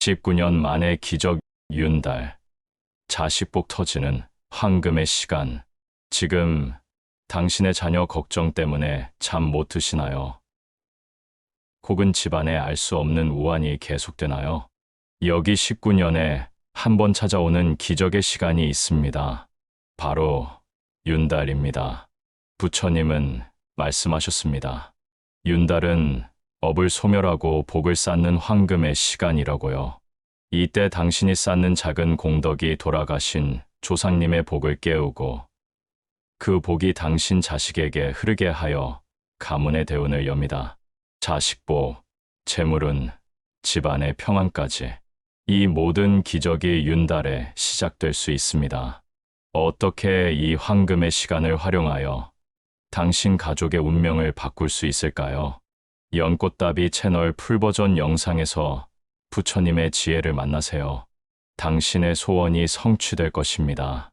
19년 만에 기적 윤달. 자식복 터지는 황금의 시간. 지금 당신의 자녀 걱정 때문에 잠 못 드시나요? 혹은 집안에 알 수 없는 우환이 계속되나요? 여기 19년에 한 번 찾아오는 기적의 시간이 있습니다. 바로 윤달입니다. 부처님은 말씀하셨습니다. 윤달은 업을 소멸하고 복을 쌓는 황금의 시간이라고요. 이때 당신이 쌓는 작은 공덕이 돌아가신 조상님의 복을 깨우고 그 복이 당신 자식에게 흐르게 하여 가문의 대운을 엽니다. 자식복, 재물은 집안의 평안까지 이 모든 기적이 윤달에 시작될 수 있습니다. 어떻게 이 황금의 시간을 활용하여 당신 가족의 운명을 바꿀 수 있을까요? 연꽃다비 채널 풀버전 영상에서 부처님의 지혜를 만나세요. 당신의 소원이 성취될 것입니다.